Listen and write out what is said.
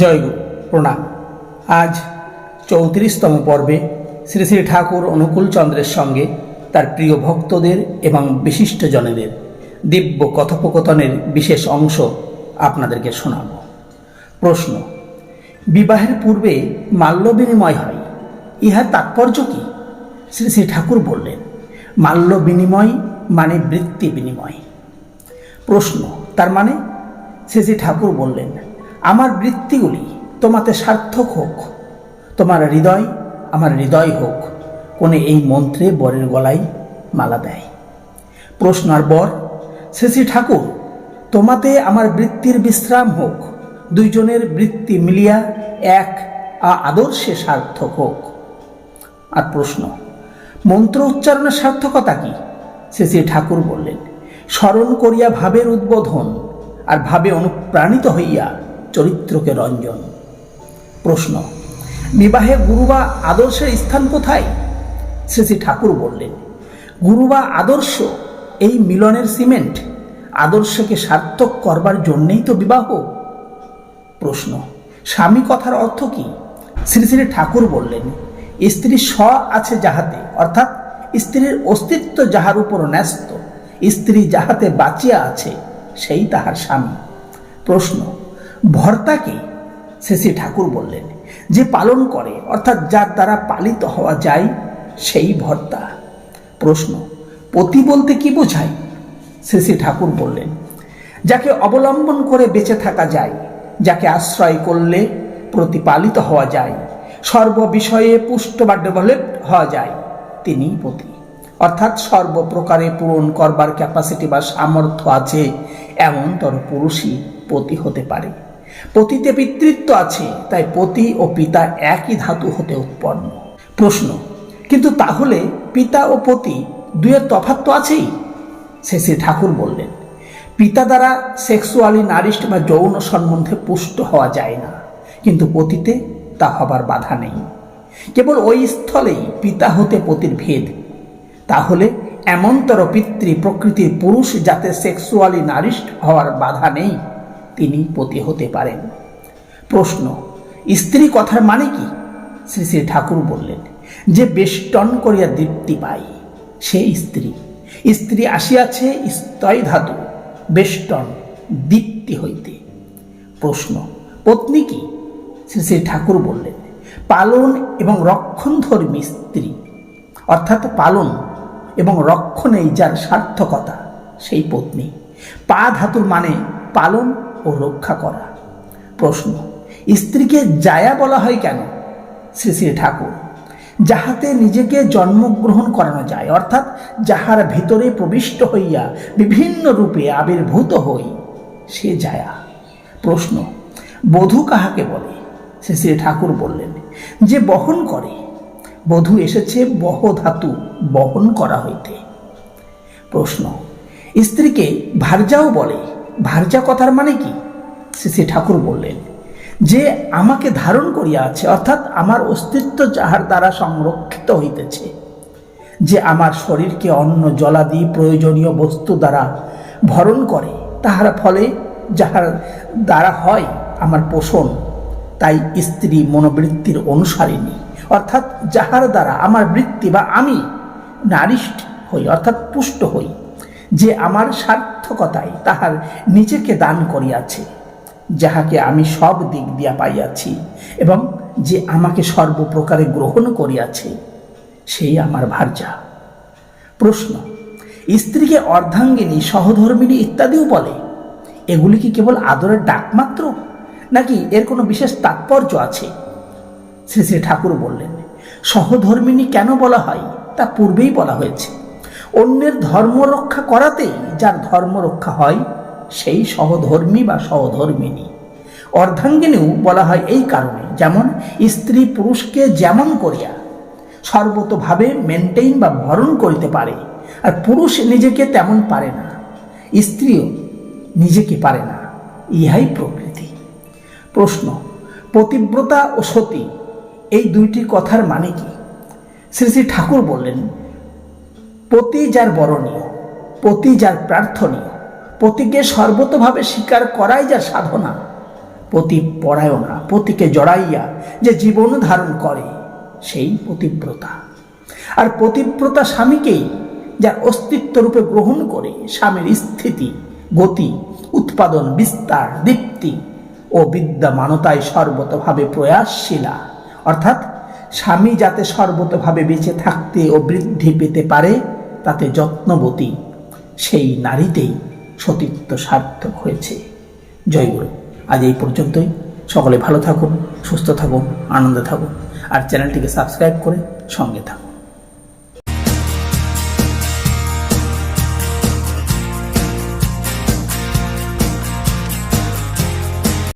জয়গুরু প্রণাম। আজ চৌত্রিশতম পর্বে শ্রী শ্রী ঠাকুর অনুকূল চন্দ্রের সঙ্গে তার প্রিয় ভক্তদের এবং বিশিষ্টজনেদের দিব্য কথোপকথনের বিশেষ অংশ আপনাদেরকে শোনাব। প্রশ্ন, বিবাহের পূর্বে মাল্য বিনিময় হয়, ইহার তাৎপর্য কি? শ্রী শ্রী ঠাকুর বললেন মাল্য বিনিময় মানে বৃত্তি বিনিময় প্রশ্ন, তার মানে? শ্রী শ্রী ঠাকুর বললেন আমার বৃত্তিগুলি তোমাতে সার্থক হোক। তোমার হৃদয় আমার হৃদয় হোক। কোনে এই মন্ত্রে বরের গলায় মালা দেয়। প্রশ্ন আর বর, শ্রী ঠাকুর, তোমাতে আমার বৃত্তির বিশ্রাম হোক। দুইজনের বৃত্তি মিলিয়া এক আদর্শে সার্থক হোক। আর প্রশ্ন, মন্ত্র উচ্চারণের সার্থকতা কি? শ্রী শ্রী ঠাকুর বললেন, স্মরণ করিয়া ভাবের উদ্বোধন আর ভাবে অনুপ্রাণিত হইয়া চরিত্রকে রঞ্জন। প্রশ্ন, বিবাহে গুরু বা আদর্শের স্থান কোথায়? শ্রী শ্রী ঠাকুর বললেন গুরু বা আদর্শ এই মিলনের সিমেন্ট, আদর্শকে সার্থক করবার জন্যেই তো বিবাহ। প্রশ্ন, স্বামী কথার অর্থ কি? শ্রী শ্রী ঠাকুর বললেন, স্ত্রী স্ব আছে যাহাতে, অর্থাৎ স্ত্রীর অস্তিত্ব যাহার উপর ন্যস্ত, স্ত্রী যাহাতে বাঁচিয়া আছে, সেই তাহার স্বামী। প্রশ্ন ভর্তাকে শ্রী ঠাকুর বললেন, যে পালন করে, অর্থাৎ যার দ্বারা পালিত হওয়া যায়, সেই ভর্তা। প্রশ্ন, পতি বলতে কি বোঝায়? শ্রী ঠাকুর বললেন, যাকে অবলম্বন করে বেঁচে থাকা যায়, যাকে আশ্রয় করলে প্রতিপালিত হওয়া যায় সর্ববিষয়ে পুষ্ট বা ডেভেলপ হওয়া যায় তিনি পতি। অর্থাৎ সর্বপ্রকারে পূরণ করবার ক্যাপাসিটি বা সামর্থ্য আছে এমনতর পুরুষই পতি হতে পারে। পতিতে পিতৃত্ব আছে, তাই পতি ও পিতা একই ধাতু হতে উৎপন্ন। প্রশ্ন, কিন্তু তাহলে পিতা ও পতি দুয়ের তফাৎ তো আছেই? শেষে ঠাকুর বললেন, পিতা দ্বারা সেক্সুয়ালি নারিষ্ট বা যৌন সম্বন্ধে পুষ্ট হওয়া যায় না, কিন্তু পতিতে তা হবার বাধা নেই। কেবল ওই স্থলেই পিতা হতে পতির ভেদ। তাহলে এমনতর পিতৃ প্রকৃতির পুরুষ যাতে সেক্সুয়ালি নারিষ্ট হওয়ার বাধা নেই? তিনি পতি হতে পারেন। প্রশ্ন, স্ত্রী কথার মানে কি? শ্রী শ্রী ঠাকুর বললেন, যে বেষ্টন করিয়া দীপ্তি পাই সে স্ত্রী। স্ত্রী আসিয়াছে স্তয় ধাতু বেষ্টন দীপ্তি হইতে। প্রশ্ন, পত্নী কি? শ্রী শ্রী ঠাকুর বললেন, পালন এবং রক্ষণধর্মী স্ত্রী। অর্থাৎ পালন এবং রক্ষণেই যার সার্থকতা, সেই পত্নী। পা ধাতুর মানে পালন ও রক্ষা করা। প্রশ্ন, স্ত্রীকে জায়া বলা হয় কেন? শ্রী শ্রী ঠাকুর, যাহাতে নিজেকে জন্মগ্রহণ করানো যায়, অর্থাৎ যাহার ভিতরে প্রবিষ্ট হইয়া বিভিন্ন রূপে আবির্ভূত হই, সে জায়া। প্রশ্ন, বধূ কাহাকে বলে? শ্রী শ্রী ঠাকুর বললেন, যে বহন করে। বধূ এসেছে বহ ধাতু বহন করা হইতে। প্রশ্ন, স্ত্রীকে ভার্যাও বলে? ভার্যা কথার মানে কি? শ্রী শ্রী ঠাকুর বললেন, যে আমাকে ধারণ করিয়া আছে অর্থাৎ আমার অস্তিত্ব যাহার দ্বারা সংরক্ষিত হইতেছে, যে আমার শরীরকে অন্ন, জলাদি, প্রয়োজনীয় বস্তু দ্বারা ভরণ করে, তাহার ফলে যাহার দ্বারা হয় আমার পোষণ, তাই স্ত্রী মনোবৃত্তির অনুসারিণী, অর্থাৎ যাহার দ্বারা আমার বৃত্তি বা আমি নারিষ্ট হই, অর্থাৎ পুষ্ট হই। যে আমার সার্থকতায় তাহার নিজেকে দান করিয়াছে, যাহাকে আমি সব দিক দিয়া পাইয়াছি এবং যে আমাকে সর্বপ্রকারে গ্রহণ করিয়াছে, সেই আমার ভার্যা। প্রশ্ন, স্ত্রীকে অর্ধাঙ্গিনী, সহধর্মিনী ইত্যাদিও বলে? এগুলি কি কেবল আদরের ডাক মাত্র নাকি এর কোনো বিশেষ তাৎপর্য আছে? শ্রী শ্রী ঠাকুর বললেন, সহধর্মিনী কেন বলা হয়? তা পূর্বেই বলা হয়েছে। অন্যের ধর্ম রক্ষা করাতেই যার ধর্ম রক্ষা হয়, সেই সহধর্মী বা সহধর্মিনী। অর্ধাঙ্গিনীও বলা হয় এই কারণে, যেমন, স্ত্রী পুরুষকে যেমন করিয়া সর্বতভাবে মেনটেইন বা ভরণ করিতে পারে, আর পুরুষ নিজেকে তেমন পারে না, স্ত্রীও নিজেকে পারে না, ইহাই প্রকৃতি। প্রশ্ন, পতিব্রতা ও সতী, এই দুইটি কথার মানে কি? শ্রী শ্রী ঠাকুর বললেন পতি যার বরণীয় পতি যার প্রার্থনীয় পতিকে সর্বতভাবে স্বীকার করাই যার সাধনা, পতি পরায়ণা পতিকে জড়াইয়া যে জীবন ধারণ করে, সেই পতিব্রতা। আর পতিব্রতা স্বামীকেই যার অস্তিত্ব রূপে গ্রহণ করে স্বামীর স্থিতি, গতি, উৎপাদন, বিস্তার, দীপ্তি ও বিদ্যমানতায় সর্বতভাবে প্রয়াসশীলা। অর্থাৎ স্বামী যাতে সর্বতভাবে বেঁচে থাকতে ও বৃদ্ধি পেতে পারে তাতে যত্নবতী সেই নারীতেই সতীত্ব সার্থক হয়েছে। জয়গুরু আজ এই পর্যন্তই। সকলে ভালো থাকুন, সুস্থ থাকুন, আনন্দে থাকুন। আর চ্যানেলটিকে সাবস্ক্রাইব করে সঙ্গে থাকুন।